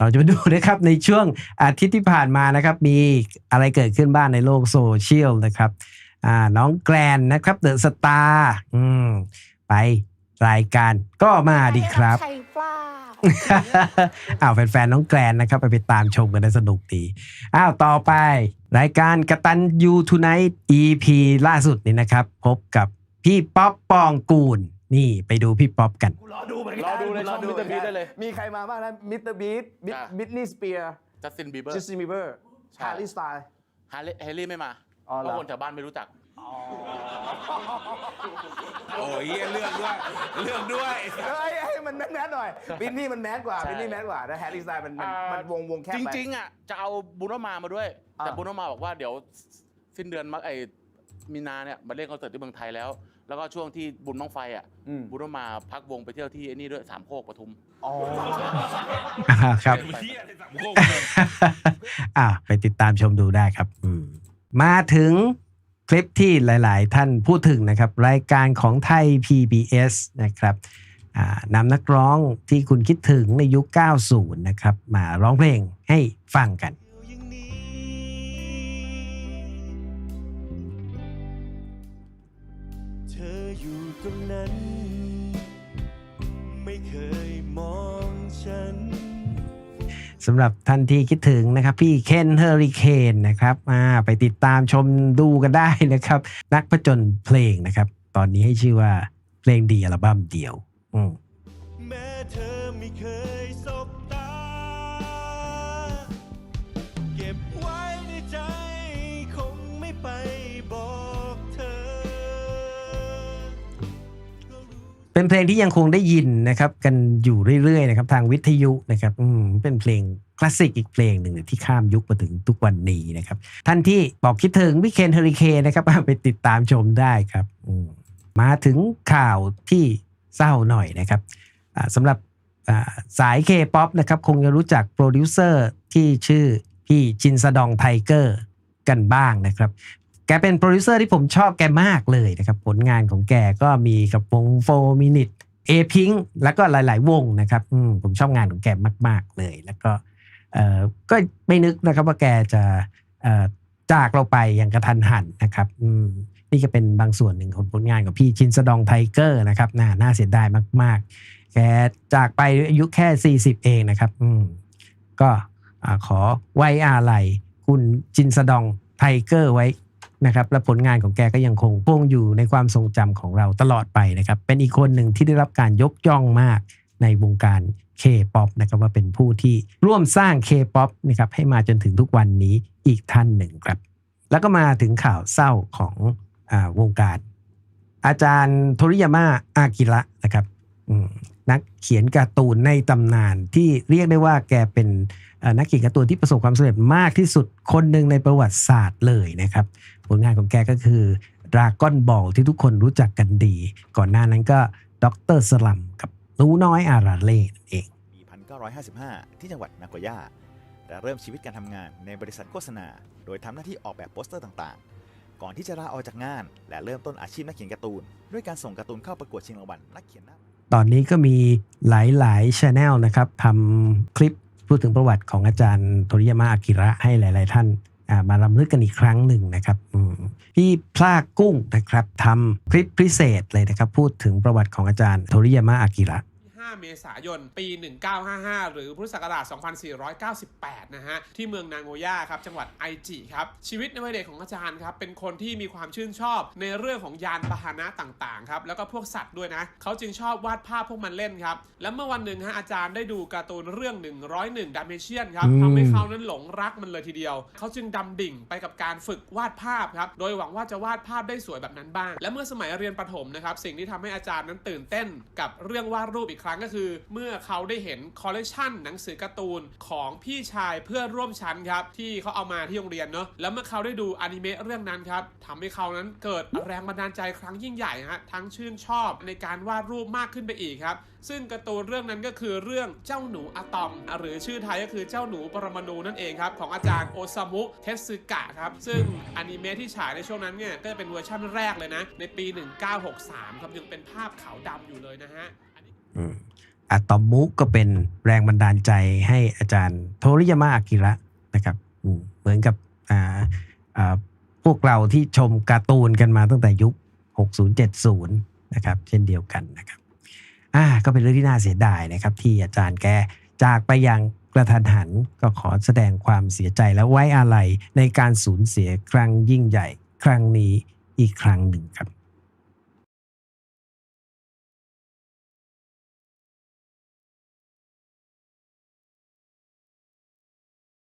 เราจะมาดูนะครับในช่วงอาทิตย์ที่ผ่านมานะครับ มีอะไรเกิดขึ้นบ้างในโลกโซเชียลนะครับอ่าน้องแกรนนะครับเดอะสตาร์อืมไปรายการก็มาดีครับใช่เปล่าอ้าวแฟนๆน้องแกรนนะครับ ไปไปตามชมกันได้สนุกดีอ้าวต่อไป รายการกตันยูทูไนท์ EP ล่าสุดนี้นะครับ พบกับพี่ป๊อปปองกูล นี่ไปดูพี่ป๊อปกันกูรอดูเหมือนกันรอดูเลยช่องหมืนกัน Mr. Beast ได้เลย มีใครมาบ้างนะมิสเตอร์บีทจ้ะบิทนี่สเปียร์จัสตินบีเบอร์ จัสตินบีเบอร์ใช่ ฮาร์ลีสไตล์ ฮาร์เฮลี่ไม่มาอ๋อเพเหรอราะคนแถวบ้านไม่รู้จัก โอ้ยเลือกด้วย เลือกด้วยเฮ้ยเฮ้ยมันแมสแมสหน่อยบิทนี่มันแมสกว่าใช่ บิทนี่แมสกว่าแต่แฮร์รี่สไตล์มันมันอ่ามัมันวงวงแคบจไป ริงๆอะจะเอาบูโนมามาด้วย แต่อ่าบูโนมาบอกว่าเดี๋ยวสิ้นเดือนมักไอ มีนาเนี่ยมาเล่นคอนเสิร์ตที่เมืองไทยแล้ว แล้วก็ช่วงที่บุญบังไฟอะอืมบูโนมาพักวงไปเที่ยวที่ไอ้นี่ด้วยสามโคกปทุม อ๋อ อ่าครับ เที่ยในสามโคกเลย อ่าไปติดตามชมดูได้ครับอืมมาถึงคลิปที่หลาย ๆ ท่านพูดถึงนะครับ รายการของไทย PBS นะครับอ่านำนักร้องที่คุณคิดถึงในยุค 90 นะครับ มาร้องเพลงให้ฟังกันอย่างนี้ ออยู่ตรงนั้น ไม่เคยมองฉันสำหรับท่านที่คิดถึงนะครับ พี่เคนเฮอริเคนนะครับมาไปติดตามชมดูกันได้นะครับ นักผจญเพลงนะครับ ตอนนี้ให้ชื่อว่าเพลงดีอัลบั้มเดียว อืมแม้เธอ เป็นเพลงที่ยังคงได้ยินนะครับ กันอยู่เรื่อยๆนะครับ ทางวิทยุนะครับอืมเป็นเพลงคลาสสิกอีกเพลงหนึ่งที่ข้ามยุคมาถึงทุกวันนี้นะครับ ท่านที่บอกคิดถึงวิเคนเฮอริเคนนะครับไปติดตามชมได้ครับอมาถึงข่าวที่เศร้าหน่อยนะครับสำหรับสายเคป๊อปนะครับคงจะรู้จักโปรดิวเซอร์ที่ชื่อพี่จินสดองไทเกอร์กันบ้างนะครับ แกเป็นโปรดิวเซอร์ที่ผมชอบแกมากเลยนะครับ ผลงานของแกก็มีกับวงโฟมินิตเอพิงแล้วก็หลาย ๆ วงนะครับผมชอบงานของแกมาก ๆ เลย แล้วก็ก็ไม่นึกนะครับว่าแกจะจากเราไปอย่างกระทันหันนะครับนี่ก็เป็นบางส่วนหนึ่งของผลงานของพี่ชินสดองไทเกอร์นะครับน่าน่าเสียดายมาก ๆ แกจากไปอายุแค่ 40 เองนะครับก็ขอไว้อาลัยคุณจินสดองไทเกอร์ไว้ นะครับและผลงานของแกก็ยังคงคงอยู่ในความทรงจำของเราตลอดไปนะครับเป็นอีกคนหนึ่งที่ได้รับการยกย่องมากในวงการ K-POP นะครับว่าเป็นผู้ที่ร่วมสร้าง K-POP นะครับให้มาจนถึงทุกวันนี้อีกท่านหนึ่งครับ แล้วก็มาถึงข่าวเศร้าของอวงการ อาจารย์โทริยาม่าอากิระนะครับนักเขียนการ์ตูนในตำนานที่เรียกได้ว่าแกเป็น นักเขียนการ์ตูนที่ประสบความสำเร็จมากที่สุดคนหนึ่งในประวัติศาสตร์เลยนะครับ ผลงานของแกก็คือดราก้อนบอลที่ทุกคนรู้จักกันดี ก่อนหน้านั้นก็ด็อกเตอร์สลัมกับหนูน้อยอาราเล่นั่นเองปี1955 ที่จังหวัดนาโกย่าและเริ่มชีวิตการทำงานในบริษัทโฆษณา โดยทำหน้าที่ออกแบบโปสเตอร์ต่างๆ ก่อนที่จะลาออกจากงาน และเริ่มต้นอาชีพนักเขียนการ์ตูน ด้วยการส่งการ์ตูนเข้าประกวดชิงรางวัลนักเขียนหน้าตอนนี้ก็มีหลายๆช anel นะครับทำคลิป พูดถึงประวัติของอาจารย์โทริยามะอากิระให้หลาย ๆ ท่านมามารำลึกกันอีกครั้งหนึ่งนะครับพี่พลากุ้งนะครับทำคลิปพิเศษเลยนะครับ พูดถึงประวัติของอาจารย์โทริยามะอากิระ 5 เมษายน ปี 1955 หรือพุทธศักราช 2498 นะฮะ ที่เมืองนางโงย่าครับ จังหวัดไอจิครับ ชีวิตในวัยเด็กของอาจารย์ครับ เป็นคนที่มีความชื่นชอบในเรื่องของยานพาหนะต่างๆ ครับ แล้วก็พวกสัตว์ด้วยนะ เขาจึงชอบวาดภาพพวกมันเล่นครับ แล้วเมื่อวันหนึ่งฮะอาจารย์ได้ดูการ์ตูนเรื่อง 101 d a m a t i o n ครับอืมทำให้เขานั้นหลงรักมันเลยทีเดียว เขาจึงดำดิ่งไปกับการฝึกวาดภาพครับ โดยหวังว่าจะวาดภาพได้สวยแบบนั้นบ้าง และเมื่อสมัยเรียนประถมนะครับ สิ่งที่ทำให้อาจารย์นั้นตื่นเต้นกับเรื่องวาดรูปอีกครั้งก็คือ เมื่อเขาได้เห็นคอลเลกชันหนังสือการ์ตูนของพี่ชายเพื่อนร่วมชั้นครับ ที่เขาเอามาที่โรงเรียนเนาะแล้วเมื่อเขาได้ดูอนิเมะเรื่องนั้นครับทำให้เขานั้นเกิดแรงบันดาลใจครั้งยิ่งใหญ่ฮะทั้งชื่นชอบในการวาดรูปมากขึ้นไปอีกครับ ซึ่งการ์ตูนเรื่องนั้นก็คือเรื่องเจ้าหนูอะตอม หรือชื่อไทยก็คือเจ้าหนูปรมาณูนั่นเองครับของอาจารย์โอซามุเทสึกะครับซึ่งอนิเมะที่ฉายในช่วงนั้นเนี่ยก็จะเป็นเวอร์ชั่นแรกเลยนะในปี 1963ครับยังเป็นภาพขาวดำอยู่เลยนะฮะ อะตอมมุก็เป็นแรงบันดาลใจให้อาจารย์โทริยามาอากิระนะครับอืมเหมือนกับอ่าพวกเราที่ชมการ์ตูนกันมาตั้งแต่ยุค 6070 นะครับ เช่นเดียวกันนะครับอ่าก็เป็นเรื่องที่น่าเสียดายนะครับ ที่อาจารย์แกจากไปอย่างกระทันหันก็ขอแสดงความเสียใจและไว้อาลัยในการสูญเสียครั้งยิ่งใหญ่ ครั้งนี้อีกครั้งหนึ่งครับ